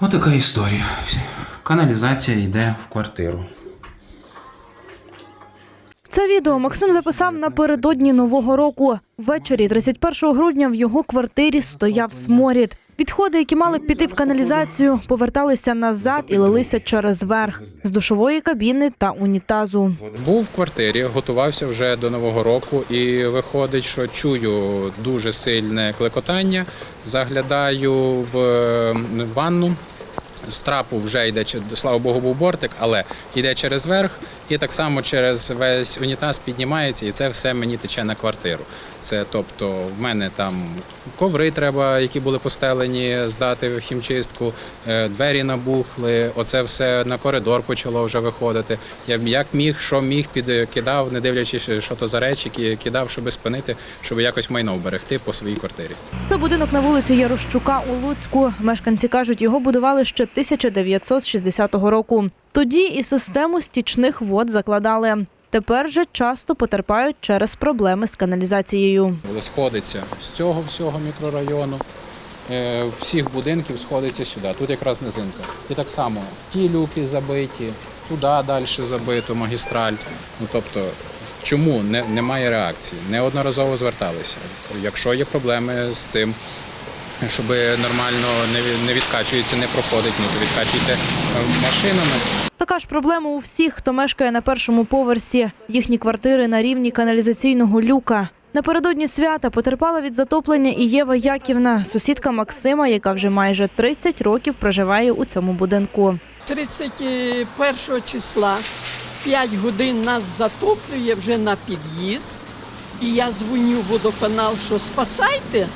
Отака історія. Каналізація йде в квартиру. Це відео Максим записав напередодні нового року. Ввечері 31 грудня в його квартирі стояв сморід. Відходи, які мали піти в каналізацію, поверталися назад і лилися через верх з душової кабіни та унітазу. Був в квартирі, готувався вже до нового року, і виходить, що чую дуже сильне клекотання. Заглядаю в е, ванну. З трапу вже йде, слава Богу, був бортик, але йде через верх, і так само через весь унітаз піднімається, і це все мені тече на квартиру. Це тобто, в мене там коври треба, які були постелені, здати в хімчистку, е, двері набухли. Оце все на коридор почало вже виходити. Я як міг, що міг, підкидав, не дивлячись, що то за речі, ки- кидав, щоб спинити, щоб якось майно вберегти по своїй квартирі. Це будинок на вулиці Ярощука у Луцьку. Мешканці кажуть, його будували ще 1960 року. Тоді і систему стічних вод закладали. Тепер же часто потерпають через проблеми з каналізацією. Сходиться з цього всього мікрорайону, е, всіх будинків сходиться сюди. Тут якраз низинка. І так само ті люки забиті, туди далі забито, магістраль. Ну тобто, чому не, немає реакції? Неодноразово зверталися. Якщо є проблеми з цим, щоб нормально не, відкачується, не проходить, ну то відкачуйте е, машинами. Така ж проблема у всіх, хто мешкає на першому поверсі. Їхні квартири на рівні каналізаційного люка. Напередодні свята потерпала від затоплення і Єва Яківна, сусідка Максима, яка вже майже 30 років проживає у цьому будинку. 31 числа 5 годин нас затоплює вже на під'їзд. І я дзвоню в водоканал, що спасайте.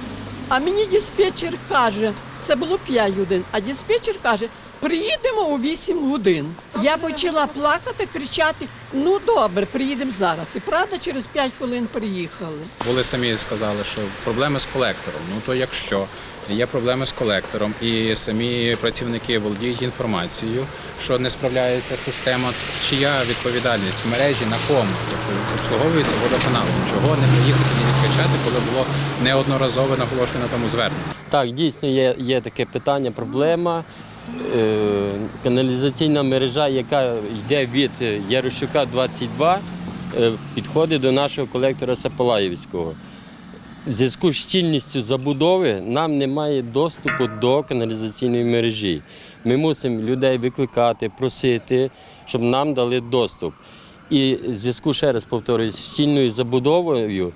А мені диспетчер каже, це було 5 годин, а диспетчер каже, приїдемо у 8 годин. Я почала плакати, кричати: ну добре, приїдемо зараз. І правда, через 5 хвилин приїхали. Були самі сказали, що проблеми з колектором. Ну то якщо є проблеми з колектором, і самі працівники володіють інформацією, що не справляється система, чия відповідальність в мережі на кому Тобто обслуговується водоканал. Чого не приїхати, не відкачати, коли було неодноразово наголошено тому звернення. Так, дійсно є, є таке питання, проблема. Е, каналізаційна мережа, яка йде від Ярощука 22, е, підходить до нашого колектора Сапалаївського. В зв'язку з щільністю забудови нам немає доступу до каналізаційної мережі. Ми мусимо людей викликати, просити, щоб нам дали доступ. І в зв'язку, ще раз повторюю, з щільною забудовою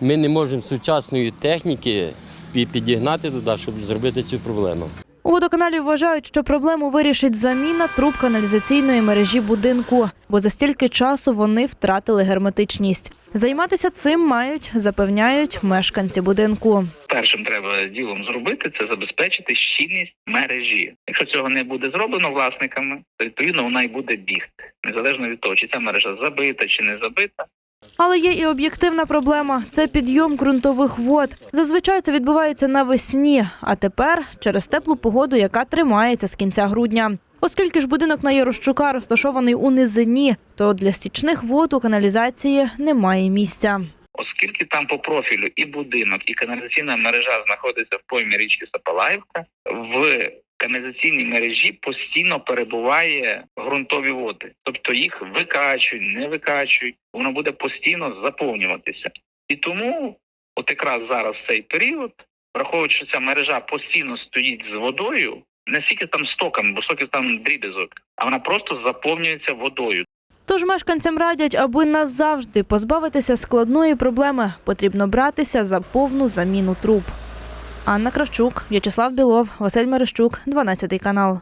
ми не можемо сучасної техніки підігнати туди, щоб зробити цю проблему. У водоканалі вважають, що проблему вирішить заміна труб каналізаційної мережі будинку, бо за стільки часу вони втратили герметичність. Займатися цим мають, запевняють мешканці будинку. першим треба ділом зробити це забезпечити щільність мережі. Якщо цього не буде зроблено власниками, то відповідно вона й буде бігти, незалежно від того, чи ця мережа забита чи не забита. Але є і об'єктивна проблема це підйом ґрунтових вод. Зазвичай це відбувається навесні, а тепер через теплу погоду, яка тримається з кінця грудня. Оскільки ж будинок на Ярощука розташований у низині, то для стічних вод у каналізації немає місця. Оскільки там по профілю і будинок, і каналізаційна мережа знаходиться в поймі річки Сапалаївка, в каналізаційній мережі постійно перебуває ґрунтові води, тобто їх викачують, не викачують, воно буде постійно заповнюватися. І тому, от якраз зараз цей період, враховуючи, що ця мережа постійно стоїть з водою, не стільки там стоками, бо стоків там дріб'язок, а вона просто заповнюється водою. Тож мешканцям радять, аби назавжди позбавитися складної проблеми, потрібно братися за повну заміну труб. Анна Кравчук, В'ячеслав Білов, Василь Мерещук, 12 канал.